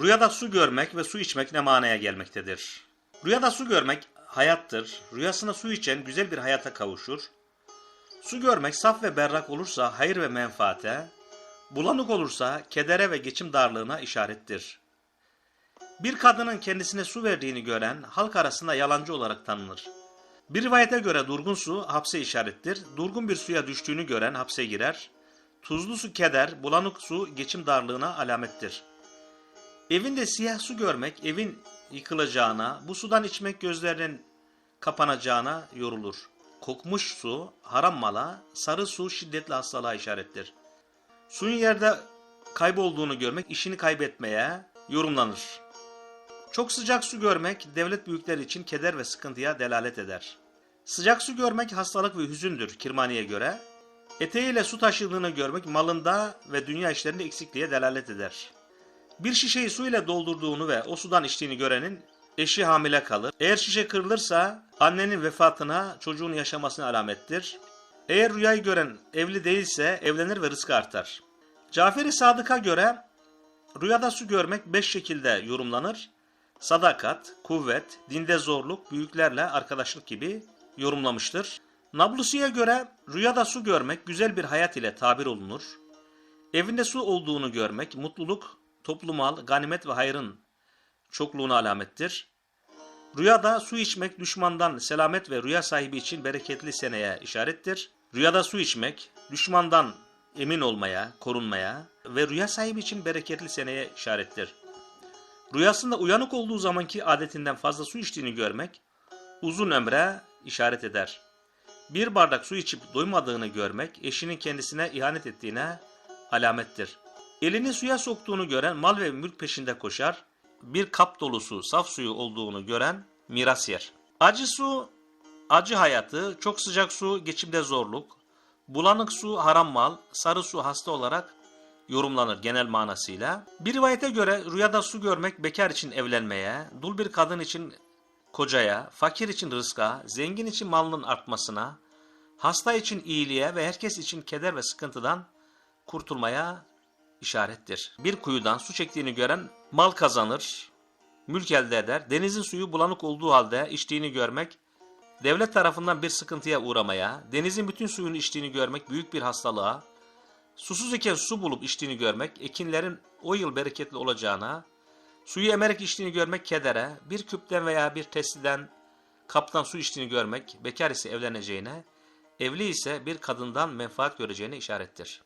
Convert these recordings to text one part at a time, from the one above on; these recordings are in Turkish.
Rüyada su görmek ve su içmek ne manaya gelmektedir? Rüyada su görmek hayattır. Rüyasında su içen güzel bir hayata kavuşur. Su görmek saf ve berrak olursa hayır ve menfaate, bulanık olursa kedere ve geçim darlığına işarettir. Bir kadının kendisine su verdiğini gören halk arasında yalancı olarak tanınır. Bir rivayete göre durgun su hapse işarettir. Durgun bir suya düştüğünü gören hapse girer. Tuzlu su keder, bulanık su geçim darlığına alamettir. Evinde siyah su görmek evin yıkılacağına, bu sudan içmek gözlerinin kapanacağına yorulur. Kokmuş su haram mala, sarı su şiddetli hastalığa işarettir. Suyun yerde kaybolduğunu görmek işini kaybetmeye yorumlanır. Çok sıcak su görmek devlet büyükleri için keder ve sıkıntıya delalet eder. Sıcak su görmek hastalık ve hüzündür Kirmani'ye göre. Eteğiyle su taşıdığını görmek malında ve dünya işlerinde eksikliğe delalet eder. Bir şişeyi su ile doldurduğunu ve o sudan içtiğini görenin eşi hamile kalır. Eğer şişe kırılırsa annenin vefatına çocuğun yaşamasına alamettir. Eğer rüyayı gören evli değilse evlenir ve rızkı artar. Cafer-i Sadık'a göre rüyada su görmek beş şekilde yorumlanır. Sadakat, kuvvet, dinde zorluk, büyüklerle arkadaşlık gibi yorumlamıştır. Nablusi'ye göre rüyada su görmek güzel bir hayat ile tabir olunur. Evinde su olduğunu görmek mutluluk, toplu mal, ganimet ve hayrın çokluğuna alamettir. Rüyada su içmek düşmandan selamet ve rüya sahibi için bereketli seneye işarettir. Rüyada su içmek düşmandan emin olmaya, korunmaya ve rüya sahibi için bereketli seneye işarettir. Rüyasında uyanık olduğu zamanki adetinden fazla su içtiğini görmek uzun ömre işaret eder. Bir bardak su içip doymadığını görmek eşinin kendisine ihanet ettiğine alamettir. Elini suya soktuğunu gören mal ve mülk peşinde koşar. Bir kap dolusu saf suyu olduğunu gören miras yer. Acı su, acı hayatı, çok sıcak su, geçimde zorluk, bulanık su, haram mal, sarı su hasta olarak yorumlanır genel manasıyla. Bir rivayete göre rüyada su görmek bekar için evlenmeye, dul bir kadın için kocaya, fakir için rızka, zengin için malının artmasına, hasta için iyiliğe ve herkes için keder ve sıkıntıdan kurtulmaya işarettir. Bir kuyudan su çektiğini gören mal kazanır, mülk elde eder. Denizin suyu bulanık olduğu halde içtiğini görmek, devlet tarafından bir sıkıntıya uğramaya, denizin bütün suyunu içtiğini görmek büyük bir hastalığa, susuz iken su bulup içtiğini görmek, ekinlerin o yıl bereketli olacağına, suyu emerek içtiğini görmek kedere, bir küpten veya bir testiden kaptan su içtiğini görmek, bekar ise evleneceğine, evli ise bir kadından menfaat göreceğine işarettir.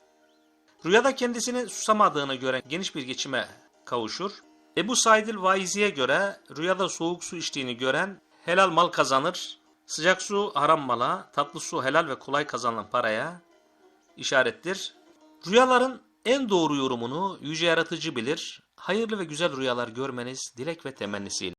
Rüyada kendisini susamadığını gören geniş bir geçime kavuşur. Ebu Saidil Vaizi'ye göre rüyada soğuk su içtiğini gören helal mal kazanır. Sıcak su haram mala, tatlı su helal ve kolay kazanılan paraya işarettir. Rüyaların en doğru yorumunu yüce yaratıcı bilir. Hayırlı ve güzel rüyalar görmeniz dilek ve temennisiyle.